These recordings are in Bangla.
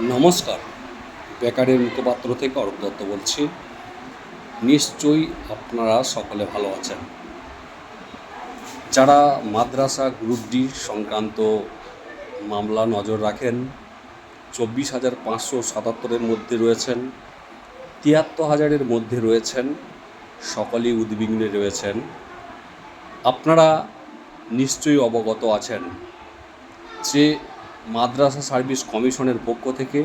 নমস্কার। বেকারের মুখপাত্র থেকে অরূপ দত্ত বলছি। নিশ্চয়ই আপনারা সকলে ভালো আছেন। যারা মাদ্রাসা গ্রুপ ডি সংক্রান্ত মামলা নজর রাখেন, চব্বিশ হাজার পাঁচশো সাতাত্তরের মধ্যে রয়েছেন, তিয়াত্তর হাজারের মধ্যে রয়েছেন, সকলেই উদ্বিগ্নে রয়েছেন। আপনারা নিশ্চয়ই অবগত আছেন যে মাদ্রাসা সার্ভিস কমিশনের পক্ষ থেকে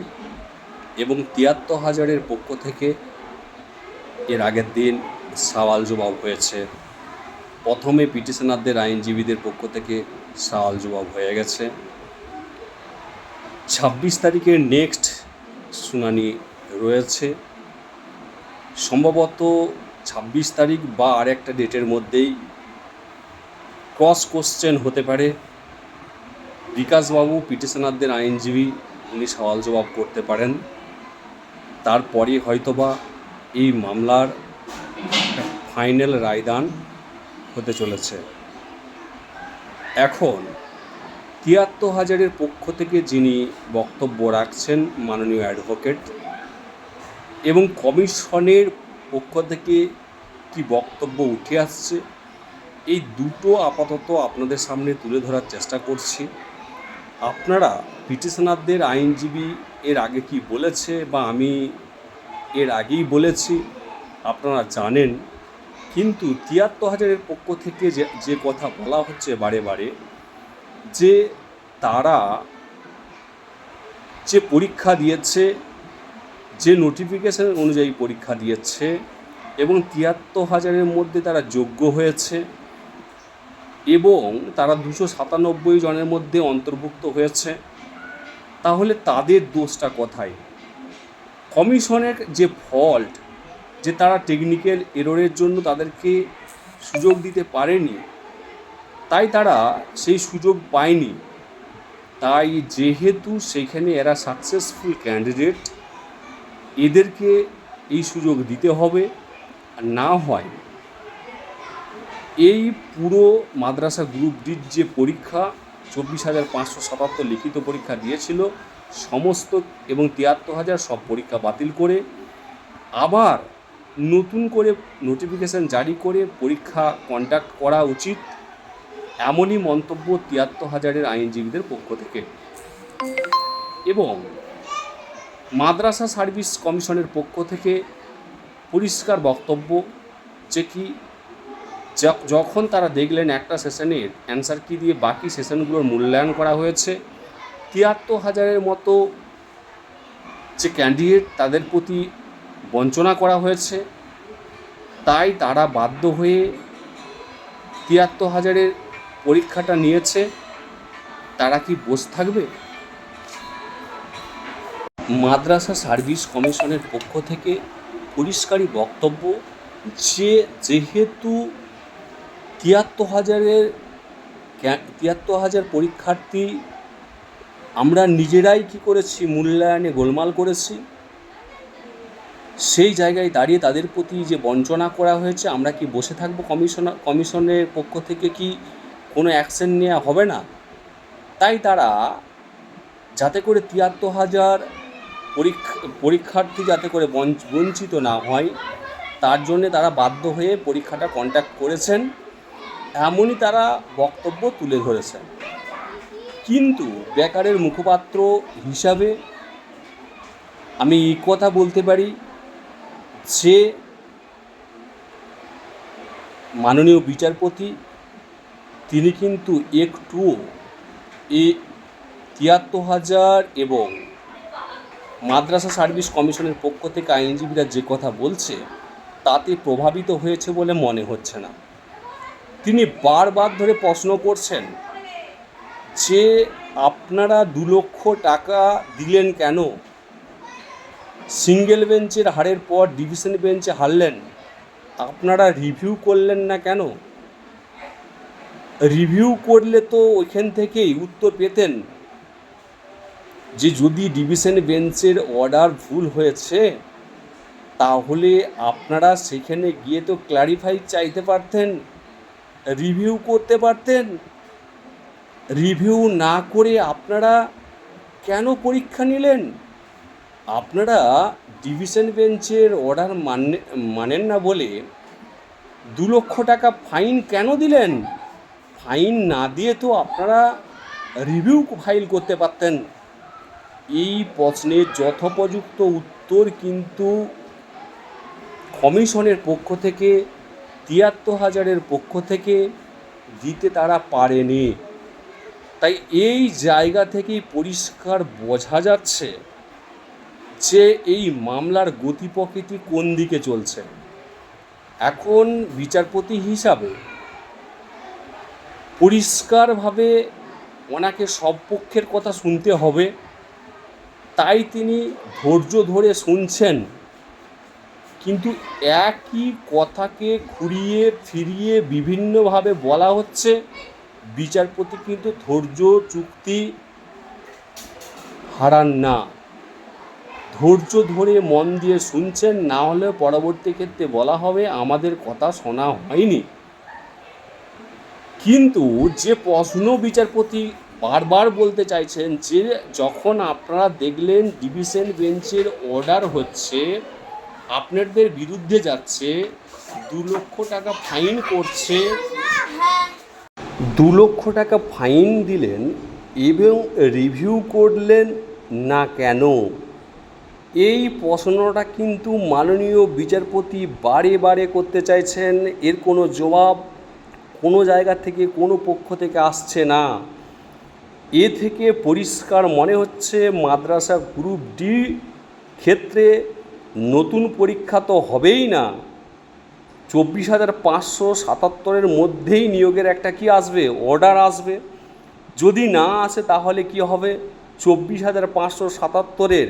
এবং তিয়াত্তর হাজারের পক্ষ থেকে এর আগের দিন সওয়াল জবাব হয়েছে। প্রথমে পিটিশনারদের আইনজীবীদের পক্ষ থেকে সওয়াল জবাব হয়ে গেছে। ছাব্বিশ তারিখের নেক্সট শুনানি রয়েছে। সম্ভবত ছাব্বিশ তারিখ বা আরেকটা ডেটের মধ্যেই ক্রস কোশ্চেন হতে পারে। বিকাশবাবু পিটিশনারদের আইনজীবী, উনি সওয়াল জবাব করতে পারেন। তারপরে হয়তোবা এই মামলার ফাইনাল রায়দান হতে চলেছে। এখন তিয়াত্তর হাজারের পক্ষ থেকে যিনি বক্তব্য রাখছেন মাননীয় অ্যাডভোকেট, এবং কমিশনের পক্ষ থেকে কি বক্তব্য উঠে আসছে, এই দুটো আপাতত আপনাদের সামনে তুলে ধরার চেষ্টা করছি। আপনারা পিটিশনারদের আইনজীবী এর আগে কি বলেছে বা আমি এর আগেই বলেছি? আপনারা জানেন। কিন্তু তিয়াত্তর হাজারের পক্ষ থেকে যে যে কথা বলা হচ্ছে বারে বারে, যে তারা যে পরীক্ষা দিয়েছে, যে নোটিফিকেশান অনুযায়ী পরীক্ষা দিয়েছে এবং তিয়াত্তর হাজারের মধ্যে তারা যোগ্য হয়েছে এবং তারা দুশো সাতানব্বই জনের মধ্যে অন্তর্ভুক্ত হয়েছে। তাহলে তাদের দোষটা কোথায়? কমিশনের যে ফল্ট, যে তারা টেকনিক্যাল এররের জন্য তাদেরকে সুযোগ দিতে পারেনি, তাই তারা সেই সুযোগ পায়নি। তাই যেহেতু সেখানে এরা সাকসেসফুল ক্যান্ডিডেট এদেরকে এই সুযোগ দিতে হবে, আর না হয় এই পুরো মাদ্রাসা গ্রুপ ডির যে পরীক্ষা, চব্বিশ হাজার পাঁচশো সাতাত্তর লিখিত পরীক্ষা দিয়েছিল, সমস্ত এবং তিয়াত্তর হাজার সব পরীক্ষা বাতিল করে, আবার নতুন করে নোটিফিকেশান জারি করে পরীক্ষা কন্ডাক্ট করা উচিত, এমনই মন্তব্য তিয়াত্তর হাজারের আইনজীবীদের পক্ষ থেকে। এবং মাদ্রাসা সার্ভিস কমিশনের পক্ষ থেকে পরিষ্কার বক্তব্য, যে কি যখন তারা দেখলেন একটা সেশনের অ্যান্সার কি দিয়ে বাকি সেশনগুলোর মূল্যায়ন করা হয়েছে, তিয়াত্তর হাজারের মতো যে ক্যান্ডিডেট তাদের প্রতি বঞ্চনা করা হয়েছে, তাই তারা বাধ্য হয়ে তিয়াত্তর হাজারের পরীক্ষাটা নিয়েছে। তারা কি বসে থাকবে? মাদ্রাসা সার্ভিস কমিশনের পক্ষ থেকে পরিষ্কারই বক্তব্য যে যেহেতু তিয়াত্তর হাজারের তিয়াত্তর হাজার পরীক্ষার্থী আমরা নিজেরাই কি করেছি, মূল্যায়নে গোলমাল করেছি। সেই জায়গায় দাঁড়িয়ে তাদের প্রতি যে বঞ্চনা করা হয়েছে, আমরা কি বসে থাকব কমিশনার কমিশনের পক্ষ থেকে কি কোনো অ্যাকশন নেওয়া হবে না? তাই তারা যাতে করে তিয়াত্তর হাজার পরীক্ষা পরীক্ষার্থী যাতে করে বঞ্চ- বঞ্চিত না হয়, তার জন্যে তারা বাধ্য হয়ে পরীক্ষাটা কন্ট্যাক্ট করেছেন। এমনই তারা বক্তব্য তুলে ধরেছেন। কিন্তু বেকারের মুখপাত্র হিসাবে আমি এই কথা বলতে পারি যে মাননীয় বিচারপতি, তিনি কিন্তু একটুও এ তিয়াত্তর হাজার এবং মাদ্রাসা সার্ভিস কমিশনের পক্ষ থেকে আইনজীবীরা যে কথা বলছে, তাতে প্রভাবিত হয়েছে বলে মনে হচ্ছে না। তিনি বারবার ধরে প্রশ্ন করছেন যে আপনারা দু লক্ষ টাকা দিলেন কেন? সিঙ্গেল বেঞ্চের হারের পর ডিভিশন বেঞ্চে হারলেন। আপনারা রিভিউ করলেন না কেন? রিভিউ করলে তো ওইখান থেকেই উত্তর পেতেন যে যদি ডিভিশন বেঞ্চের অর্ডার ভুল হয়েছে, তাহলে আপনারা সেখানে গিয়ে তো ক্লারিফাই চাইতে পারতেন। রিভিউ করতে পারতেন? রিভিউ না করে আপনারা কেন পরীক্ষা নিলেন? আপনারা ডিভিশন বেঞ্চের অর্ডার মানে মানেন না বলে দু লক্ষ টাকা ফাইন কেন দিলেন? ফাইন না দিয়ে তো আপনারা রিভিউ ফাইল করতে পারতেন। এই প্রশ্নের যথোপযুক্ত উত্তর কিন্তু কমিশনের পক্ষ থেকে তিয়াত্তর হাজারের পক্ষ থেকে দিতে তারা পারেনি। তাই এই জায়গা থেকেই পরিষ্কার বোঝা যাচ্ছে যে এই মামলার গতি প্রকৃতি কোন দিকে চলছে। এখন বিচারপতি হিসাবে পরিষ্কারভাবে ওনাকে সব পক্ষের কথা শুনতে হবে। তাই তিনি ধৈর্য ধরে শুনছেন। কিন্তু একই কথাকে ঘুরিয়ে, ফিরিয়ে বিভিন্নভাবে বলা হচ্ছে। বিচারপতি কিন্তু ধৈর্য, চুক্তি হারান না। ধৈর্য ধরে মন দিয়ে শুনছেন, না হলে পরবর্তী ক্ষেত্রে বলা হবে, আমাদের কথা শোনা হয়নি। কিন্তু যে প্রশ্ন বিচারপতি বারবার বলতে চাইছেন, যে যখন আপনারা দেখলেন ডিভিশন বেঞ্চের অর্ডার হচ্ছে আপনাদের বিরুদ্ধে যাচ্ছে, দু লক্ষ টাকা ফাইন করছে। দু লক্ষ টাকা ফাইন দিলেন এবং রিভিউ করলেন না কেন? এই প্রশ্নটা কিন্তু মাননীয় বিচারপতি বারে বারে করতে চাইছেন, এর কোনো জবাব কোনো জায়গা থেকে, কোনো পক্ষ থেকে আসছে না। এ থেকে পরিষ্কার মনে হচ্ছে মাদ্রাসা গ্রুপ ডি ক্ষেত্রে নতুন পরীক্ষা তো হবেই না। চব্বিশ হাজার পাঁচশো সাতাত্তরের মধ্যেই নিয়োগের একটা কি আসবে? অর্ডার আসবে। যদি না আসে তাহলে কি হবে? চব্বিশ হাজার পাঁচশো সাতাত্তরের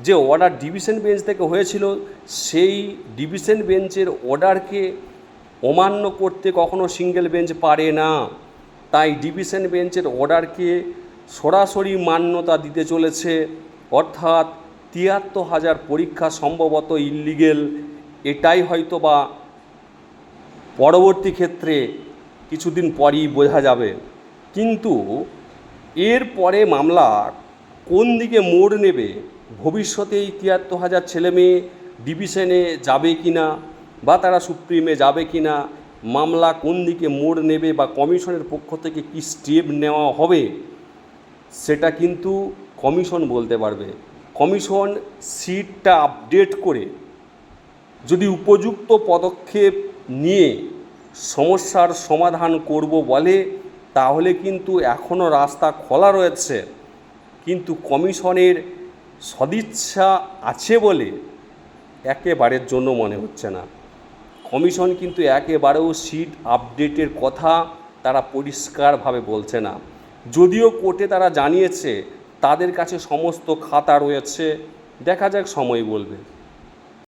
যে অর্ডার ডিভিশন বেঞ্চ থেকে হয়েছিল, সেই ডিভিশন বেঞ্চের অর্ডারকে অমান্য করতে কখনো সিঙ্গেল বেঞ্চ পারে না। তাই ডিভিশন বেঞ্চের অর্ডারকে সরাসরি মান্যতা দিতে চলেছে। অর্থাৎ তিয়াত্তর হাজার পরীক্ষা সম্ভবত ইল্লিগেল এটাই হয়তো বা পরবর্তী ক্ষেত্রে কিছুদিন পরই বোঝা যাবে। কিন্তু এর পরে মামলা কোন দিকে মোড় নেবে, ভবিষ্যতে এই তিয়াত্তর হাজার ছেলে মেয়ে ডিভিশনে যাবে কি না বা তারা সুপ্রিমে যাবে কি না মামলা কোন দিকে মোড় নেবে বা কমিশনের পক্ষ থেকে কি স্টেপ নেওয়া হবে, সেটা কিন্তু কমিশন বলতে পারবে। কমিশন সিটটা আপডেট করে যদি উপযুক্ত পদক্ষেপ নিয়ে সমস্যার সমাধান করব বলে, তাহলে কিন্তু এখনও রাস্তা খোলা রয়েছে। কিন্তু কমিশনের সদিচ্ছা আছে বলে একেবারের জন্য মনে হচ্ছে না। কমিশন কিন্তু একেবারেও সিট আপডেটের কথা তারা পরিষ্কারভাবে বলছে না। যদিও কোর্টে তারা জানিয়েছে তাদের কাছে সমস্ত খাতা রয়েছে। দেখা যাক সময় বলবে।